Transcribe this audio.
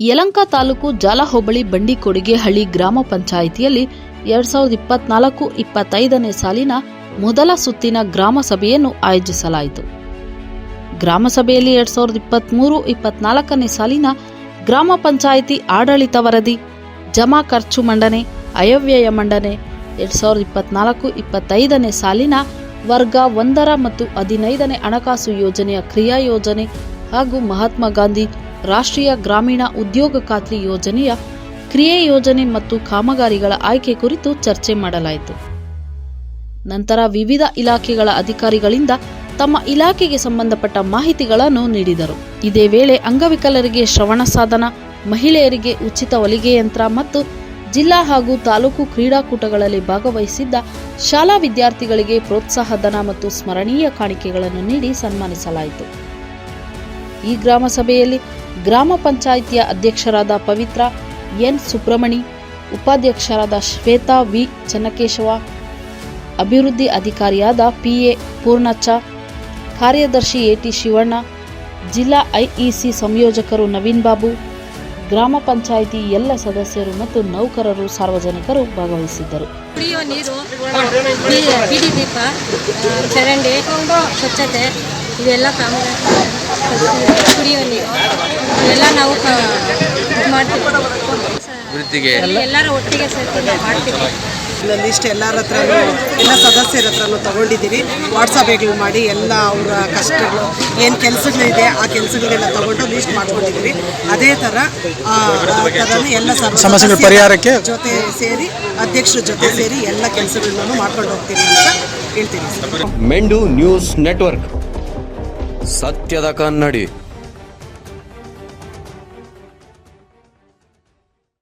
ಯಲಂಕ ತಾಲೂಕು ಜಾಲಹೋಬಳಿ ಬಂಡಿಕೊಡಿಗೆಹಳ್ಳಿ ಗ್ರಾಮ ಪಂಚಾಯಿತಿಯಲ್ಲಿ ಎರಡ್ ಸಾವಿರದ ಇಪ್ಪತ್ನಾಲ್ಕು ಇಪ್ಪತ್ತೈದನೇ ಸಾಲಿನ ಮೊದಲ ಸುತ್ತಿನ ಗ್ರಾಮ ಸಭೆಯನ್ನು ಆಯೋಜಿಸಲಾಯಿತು. ಗ್ರಾಮ ಸಭೆಯಲ್ಲಿ ಎರಡ್ ಸಾವಿರದ ಇಪ್ಪತ್ತ್ಮೂರು ಇಪ್ಪತ್ನಾಲ್ಕನೇ ಸಾಲಿನ ಗ್ರಾಮ ಪಂಚಾಯಿತಿ ಆಡಳಿತ ವರದಿ, ಜಮಾ ಖರ್ಚು ಮಂಡನೆ ಅಯವ್ಯಯ ಮಂಡನೆ, ಎರಡ್ ಸಾವಿರದ ಇಪ್ಪತ್ನಾಲ್ಕು ಇಪ್ಪತ್ತೈದನೇ ಸಾಲಿನ ವರ್ಗ ಒಂದರ ಮತ್ತು ಹದಿನೈದನೇ ಹಣಕಾಸು ಯೋಜನೆಯ ಕ್ರಿಯಾ ಯೋಜನೆ ಹಾಗೂ ಮಹಾತ್ಮ ಗಾಂಧಿ ರಾಷ್ಟ್ರೀಯ ಗ್ರಾಮೀಣ ಉದ್ಯೋಗ ಖಾತ್ರಿ ಯೋಜನೆಯ ಕ್ರಿಯೆ ಯೋಜನೆ ಮತ್ತು ಕಾಮಗಾರಿಗಳ ಆಯ್ಕೆ ಕುರಿತು ಚರ್ಚೆ ಮಾಡಲಾಯಿತು. ನಂತರ ವಿವಿಧ ಇಲಾಖೆಗಳ ಅಧಿಕಾರಿಗಳಿಂದ ತಮ್ಮ ಇಲಾಖೆಗೆ ಸಂಬಂಧಪಟ್ಟ ಮಾಹಿತಿಗಳನ್ನು ನೀಡಿದರು. ಇದೇ ವೇಳೆ ಅಂಗವಿಕಲರಿಗೆ ಶ್ರವಣ ಸಾಧನ, ಮಹಿಳೆಯರಿಗೆ ಉಚಿತ ಹೊಲಿಗೆ ಯಂತ್ರ ಮತ್ತು ಜಿಲ್ಲಾ ಹಾಗೂ ತಾಲೂಕು ಕ್ರೀಡಾಕೂಟಗಳಲ್ಲಿ ಭಾಗವಹಿಸಿದ್ದ ಶಾಲಾ ವಿದ್ಯಾರ್ಥಿಗಳಿಗೆ ಪ್ರೋತ್ಸಾಹಧನ ಮತ್ತು ಸ್ಮರಣೀಯ ಕಾಣಿಕೆಗಳನ್ನು ನೀಡಿ ಸನ್ಮಾನಿಸಲಾಯಿತು. ಈ ಗ್ರಾಮ ಸಭೆಯಲ್ಲಿ ಗ್ರಾಮ ಪಂಚಾಯಿತಿಯ ಅಧ್ಯಕ್ಷರಾದ ಪವಿತ್ರ ಎನ್ ಸುಬ್ರಮಣಿ ಉಪಾಧ್ಯಕ್ಷರಾದ ಶ್ವೇತಾ ವಿ ಚನ್ನಕೇಶವ, ಅಭಿವೃದ್ಧಿ ಅಧಿಕಾರಿಯಾದ ಪಿಎ ಪೂರ್ಣಚ್ಚ, ಕಾರ್ಯದರ್ಶಿ ಎಟಿ ಶಿವಣ್ಣ, ಜಿಲ್ಲಾ ಐಇಸಿ ಸಂಯೋಜಕರು ನವೀನ್ ಬಾಬು, ಗ್ರಾಮ ಪಂಚಾಯಿತಿ ಎಲ್ಲ ಸದಸ್ಯರು ಮತ್ತು ನೌಕರರು ಸಾರ್ವಜನಿಕರು ಭಾಗವಹಿಸಿದ್ದರು. ಕುಡಿಯುವ ನೀರು ದೀಪ ಚರಂಡಿ, ಸ್ವಚ್ಛತೆ, ಇವೆಲ್ಲ ಕಾಮಗಾರಿ ಕುಡಿಯೋ ನೀರು ಎಲ್ಲ ನಾವು ಮಾಡ್ತೀವಿ. ಎಲ್ಲರೂ ಒಟ್ಟಿಗೆ ಸೇರ್ಕೊಂಡು ನಾವು ಮಾಡ್ತೀವಿ. ಲಿಸ್ಟ್ ಎಲ್ಲರ ಹತ್ರನೂ ಎಲ್ಲ ಸದಸ್ಯರ ಹತ್ರನೂ ತಗೊಂಡಿದ್ದೀವಿ ವಾಟ್ಸಪ್ಗಳು ಮಾಡಿ ಎಲ್ಲ ಅವರ ಕಷ್ಟಗಳು ಏನು ಕೆಲಸಗಳಿದೆ ಆ ಕೆಲಸಗಳನ್ನೆಲ್ಲ ತಗೊಂಡು ಲಿಸ್ಟ್ ಮಾಡ್ಕೊಂಡಿದ್ದೀವಿ ಅದೇ ಥರ ಎಲ್ಲ ಸಮಸ್ಯೆಗಳ ಪರಿಹಾರಕ್ಕೆ ಜೊತೆ ಸೇರಿ ಅಧ್ಯಕ್ಷರ ಜೊತೆ ಸೇರಿ ಎಲ್ಲ ಕೆಲಸಗಳನ್ನೂ ಮಾಡ್ಕೊಂಡು ಹೋಗ್ತೀನಿ ಅಂತ ಹೇಳ್ತೀನಿ ಮೆಂಡು ನ್ಯೂಸ್ ನೆಟ್ವರ್ಕ್. ಸತ್ಯದ ಕನ್ನಡಿ.